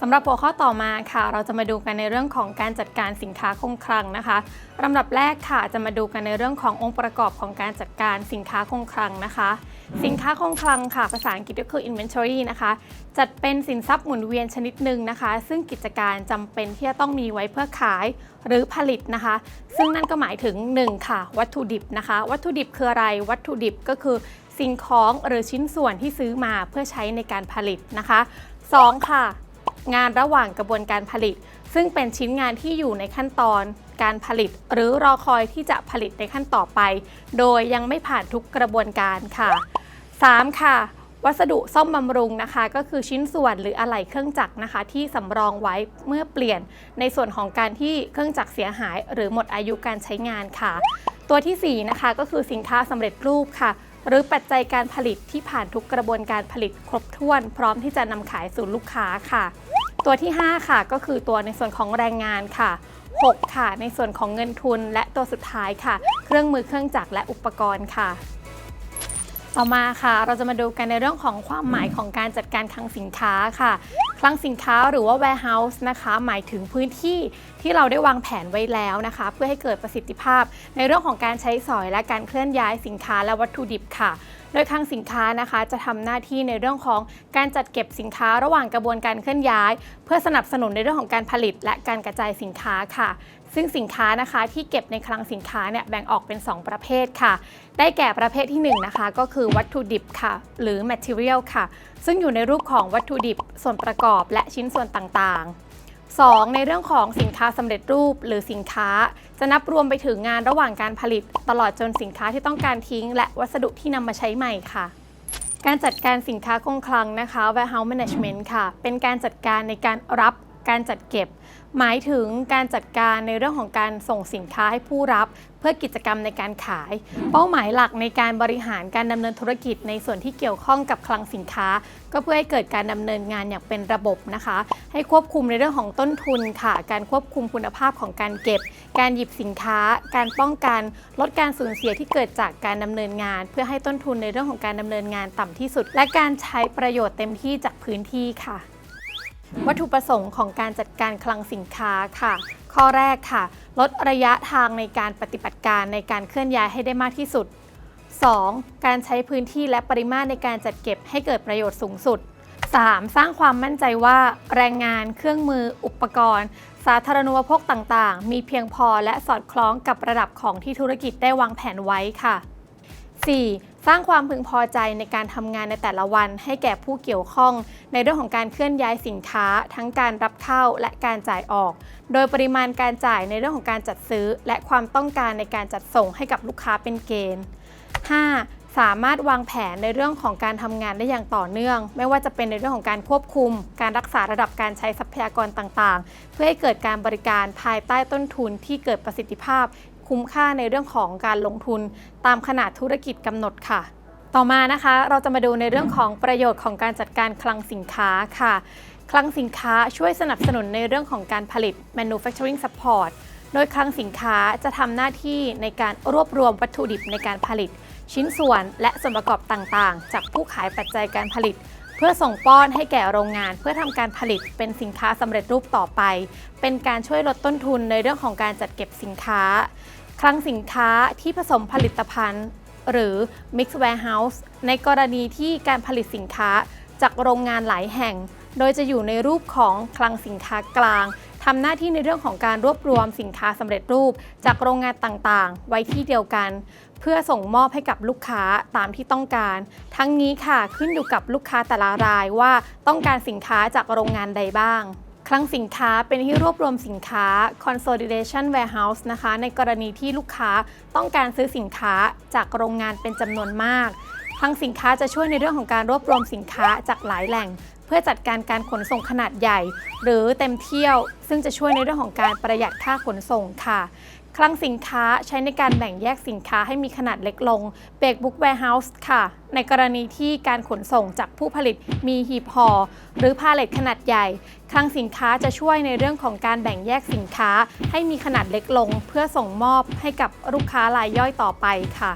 สำหรับหัวข้อต่อมาค่ะ เราจะมาดูกันในเรื่องของการจัดการสินค้าคงคลังนะคะลำดับแรกค่ะจะมาดูกันในเรื่องขององค์ประกอบของการจัดการสินค้าคงคลังนะคะ สินค้าคงคลังค่ะ ภาษาอังกฤษก็คือ inventory นะคะ จัดเป็นสินทรัพย์หมุนเวียนชนิดหนึ่งนะคะ ซึ่งกิจการจำเป็นที่จะต้องมีไว้เพื่อขายหรือผลิตนะคะ ซึ่งนั่นก็หมายถึง 1 ค่ะ วัตถุดิบนะคะ วัตถุดิบคืออะไร วัตถุดิบก็คือสิ่งของหรือชิ้นส่วนที่ซื้อมาเพื่อใช้ในการผลิตนะคะ 2 ค่ะ งานระหว่างกระบวนการผลิต ซึ่งเป็นชิ้นงานที่อยู่ในขั้นตอนการผลิต หรือรอคอยที่จะผลิตในขั้นต่อไป โดยยังไม่ผ่านทุกกระบวนการค่ะ 3. ค่ะวัสดุซ่อมบำรุงนะคะ ก็คือชิ้นส่วนหรืออะไหล่เครื่องจักรนะคะ ที่สำรองไว้เมื่อเปลี่ยนในส่วนของการที่เครื่องจักรเสียหาย หรือหมดอายุการใช้งานค่ะ ตัวทีสี่4นะคะก็คือสินค้าสำเร็จรูปค่ะ หรือปัจจัยการผลิตที่ผ่านทุกกระบวนการผลิตครบถ้วน พร้อมที่จะนำขายสู่ลูกค้าค่ะ ตัวที่ 5 ค่ะ ก็คือตัวในส่วนของแรงงานค่ะ 6 ค่ะ ในส่วนของเงินทุนและตัวสุดท้ายค่ะ เครื่องมือเครื่องจักรและอุปกรณ์ค่ะ ต่อมาค่ะ เราจะมาดูกันในเรื่องของความหมายของการจัดการคลังสินค้าค่ะ คลังสินค้าหรือว่า warehouse นะคะ หมายถึงพื้นที่ที่เราได้วางแผนไว้แล้วนะคะ เพื่อให้เกิดประสิทธิภาพ ในเรื่องของการใช้สอยและการเคลื่อนย้ายสินค้าและวัตถุดิบค่ะโดยคลังสินค้านะคะจะทำหน้าที่ในเรื่องของการจัดเก็บสินค้าระหว่างกระบวนการเคลื่อนย้าย เพื่อสนับสนุนในเรื่องของการผลิต และการกระจายสินค้าค่ะ ซึ่งสินค้านะคะที่เก็บในคลังสินค้าเนี่ยแบ่งออกเป็น 2 ประเภทค่ะ ได้แก่ประเภทที่ 1 นะคะ ก็คือวัตถุดิบค่ะ หรือ material ค่ะ ซึ่งอยู่ในรูปของวัตถุดิบส่วนประกอบและชิ้นส่วนต่างๆ 2. ในเรื่องของสินค้าสำเร็จรูปหรือสินค้า จะนับรวมไปถึงงานระหว่างการผลิต ตลอดจนสินค้าที่ต้องการทิ้ง และวัสดุที่นำมาใช้ใหม่ค่ะ การจัดการสินค้าคงคลังนะคะ warehouse management ค่ะ เป็นการจัดการในการรับ การจัดเก็บ หมายถึงการจัดการในเรื่องของการส่งสินค้าให้ผู้รับ เพื่อกิจกรรมในการขาย เป้าหมายหลักในการบริหารการดำเนินธุรกิจในส่วนที่เกี่ยวข้องกับคลังสินค้า ก็เพื่อให้เกิดการดำเนินงานอย่างเป็นระบบนะคะ ให้ควบคุมในเรื่องของต้นทุนค่ะ การควบคุมคุณภาพของการเก็บ การหยิบสินค้า การป้องกันลดการสูญเสียที่เกิดจากการดำเนินงาน เพื่อให้ต้นทุนในเรื่องของการดำเนินงานต่ำที่สุด และการใช้ประโยชน์เต็มที่จากพื้นที่ค่ะ วัตถุประสงค์ของการจัดการคลังสินค้าค่ะ ข้อแรกค่ะ ลดระยะทางในการปฏิบัติการในการเคลื่อนย้ายให้ได้มากที่สุด 2. การใช้พื้นที่และปริมาตรในการจัดเก็บให้เกิดประโยชน์สูงสุด 3. สร้างความมั่นใจว่าแรงงาน เครื่องมือ อุปกรณ์ สาธารณูปโภคต่าง ๆ มีเพียงพอและสอดคล้องกับระดับของที่ธุรกิจได้วางแผนไว้ค่ะ 4. สร้างความพึงพอใจในการทำงานในแต่ละวันให้แก่ผู้เกี่ยวข้อง ในเรื่องของการเคลื่อนย้ายสินค้า ทั้งการรับเข้าและการจ่ายออก โดยปริมาณการจ่ายในเรื่องของการจัดซื้อ และความต้องการในการจัดส่งให้กับลูกค้าเป็นเกณฑ์ 5. สามารถวางแผนในเรื่องของการทำงานได้อย่างต่อเนื่อง ไม่ว่าจะเป็นในเรื่องของการควบคุม การรักษาระดับการใช้ทรัพยากรต่างๆ เพื่อให้เกิดการบริการภายใต้ต้นทุนที่เกิดประสิทธิภาพ คุ้มค่าในเรื่องของการลงทุน ตามขนาดธุรกิจกำหนดค่ะต่อมานะคะเราจะมาดูในเรื่องของประโยชน์ของการจัดการคลังสินค้าค่ะ คลังสินค้าช่วยสนับสนุนในเรื่องของการผลิต manufacturing support โดยคลังสินค้าจะทำหน้าที่ในการรวบรวมวัตถุดิบในการผลิต ชิ้นส่วนและส่วนประกอบต่างๆ จากผู้ขายปัจจัยการผลิต เพื่อส่งป้อนให้แก่โรงงาน เพื่อทำการผลิตเป็นสินค้าสำเร็จรูปต่อไป เป็นการช่วยลดต้นทุนในเรื่องของการจัดเก็บสินค้า คลังสินค้าที่ผสมผลิตภัณฑ์ หรือ Mix Warehouse ในกรณีที่การผลิตสินค้าจากโรงงานหลายแห่ง โดยจะอยู่ในรูปของคลังสินค้ากลาง ทำหน้าที่ในเรื่องของการรวบรวมสินค้าสำเร็จรูป จากโรงงานต่างๆ ไว้ที่เดียวกัน เพื่อส่งมอบให้กับลูกค้าตามที่ต้องการ ทั้งนี้ค่ะขึ้นอยู่กับลูกค้าแต่ละรายว่าต้องการสินค้าจากโรงงานใดบ้างคลังสินค้าเป็นที่รวบรวมสินค้า consolidation warehouse นะคะ ในกรณีที่ลูกค้าต้องการซื้อสินค้าจากโรงงานเป็นจำนวนมากคลังสินค้าจะช่วยในเรื่องของการรวบรวมสินค้าจากหลายแหล่ง เพื่อจัดการการขนส่งขนาดใหญ่ หรือเต็มเที่ยว ซึ่งจะช่วยในเรื่องของการประหยัดค่าขนส่งค่ะคลังสินค้าใช้ในการแบ่งแยกสินค้าให้มีขนาดเล็กลง b a k Book Warehouse ค่ะ ในกรณีที่การขนส่งจากผู้ผลิตมีหีบห่อหรือพาเลตขนาดใหญ่ คลังสินค้าจะช่วยในเรื่องของการแบ่งแยกสินค้าให้มีขนาดเล็กลง เพื่อส่งมอบให้กับลูกค้ารายย่อยต่อไปค่ะ